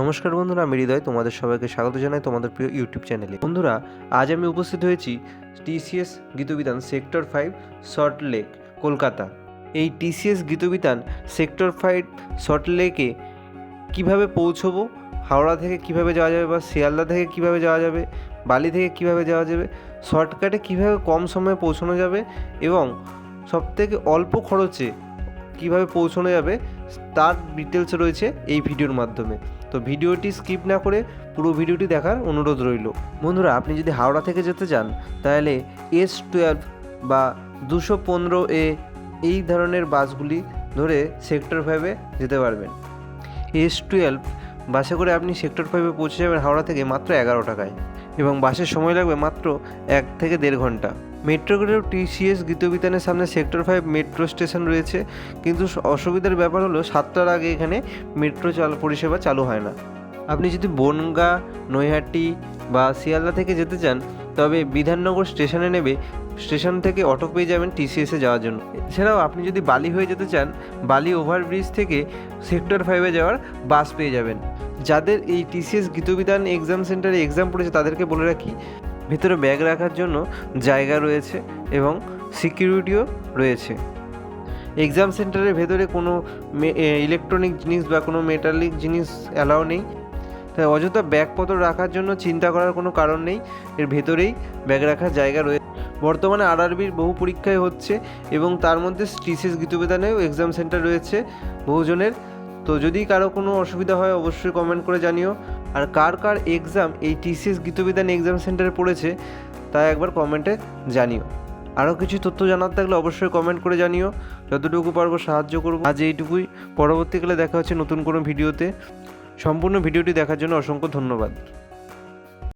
নমস্কার বন্ধুরা, আমি হৃদয় তোমাদের সবাইকে স্বাগত জানাই তোমাদের প্রিয় ইউটিউব চ্যানেলে। বন্ধুরা, আজ আমি উপস্থিত হয়েছি TCS Gitabitan sector five, Salt Lake, Kolkata. এই TCS Gitabitan sector five, Salt লেকে কীভাবে পৌঁছবো, হাওড়া থেকে কীভাবে যাওয়া যাবে বা শিয়ালদা থেকে কীভাবে যাওয়া যাবে, বালি থেকে কীভাবে যাওয়া যাবে, শর্টকাটে কীভাবে কম সময়ে পৌঁছানো যাবে এবং সবথেকে অল্প খরচে কীভাবে পৌঁছানো যাবে, তার ডিটেলস রয়েছে এই ভিডিওর মাধ্যমে। তো ভিডিওটি স্কিপ না করে পুরো ভিডিওটি দেখার অনুরোধ রইল। বন্ধুরা, আপনি যদি হাওড়া থেকে যেতে চান, তাহলে এস টুয়েলভ বা দুশো পনেরো এ এই ধরনের বাসগুলি ধরে সেক্টর ফাইভে যেতে পারবেন। এস টুয়েলভ বাসে করে আপনি সেক্টর ফাইভে পৌঁছে যাবেন হাওড়া থেকে মাত্র এগারো টাকায় এবং বাসের সময় লাগবে মাত্র এক থেকে দেড় ঘণ্টা। মেট্রো করেও টিসিএস গীতবিতানের সামনে সেক্টর ফাইভ মেট্রো স্টেশন রয়েছে, কিন্তু অসুবিধার ব্যাপার হলো সাতটার আগে এখানে মেট্রো চাল পরিষেবা চালু হয় না। আপনি যদি বনগা, নৈহাটি বা শিয়ালদা থেকে যেতে চান, তবে বিধাননগর স্টেশনে নেবে, স্টেশন থেকে অটো পেয়ে যাবেন টিসিএসে যাওয়ার জন্য। এছাড়াও আপনি যদি বালি হয়ে যেতে চান, বালি ওভারব্রিজ থেকে সেক্টর ফাইভে যাওয়ার বাস পেয়ে যাবেন। যাদের এই টিসিএস গীতবিধান এক্সাম সেন্টারে এক্সাম পড়েছে তাদেরকে বলে রাখি ভেতরে ব্যাগ রাখার জন্য জায়গা রয়েছে এবং সিকিউরিটিও রয়েছে। এক্সাম সেন্টারের ভেতরে কোনো ইলেকট্রনিক জিনিস বা কোনো মেটালিক জিনিস অ্যালাও নেই। তাই অযথা ব্যাগপত্র রাখার জন্য চিন্তা করার কোনো কারণ নেই। এর ভেতরেই ব্যাগ রাখার জায়গা রয়েছে বর্তমানে আরআরবির বহু পরীক্ষায় হচ্ছে এবং তার মধ্যে টিসিএস গীতবিধানেও এক্সাম সেন্টার রয়েছে। বহুজনের তো যদি কারও কোনো অসুবিধা হয়, অবশ্যই কমেন্ট করে জানিও। আর কার কার এক্সাম এই টিসিএস গীতবিধান এক্সাম সেন্টারে পড়েছে, তা একবার কমেন্টে জানিও। আরও কিছু তথ্য জানার থাকলে অবশ্যই কমেন্ট করে জানিও। যতটুকু পারব সাহায্য করব। আজ এইটুকুই। পরবর্তীকালে দেখা হচ্ছে নতুন কোনো ভিডিওতে। সম্পূর্ণ ভিডিওটি দেখার জন্য অসংখ্য ধন্যবাদ।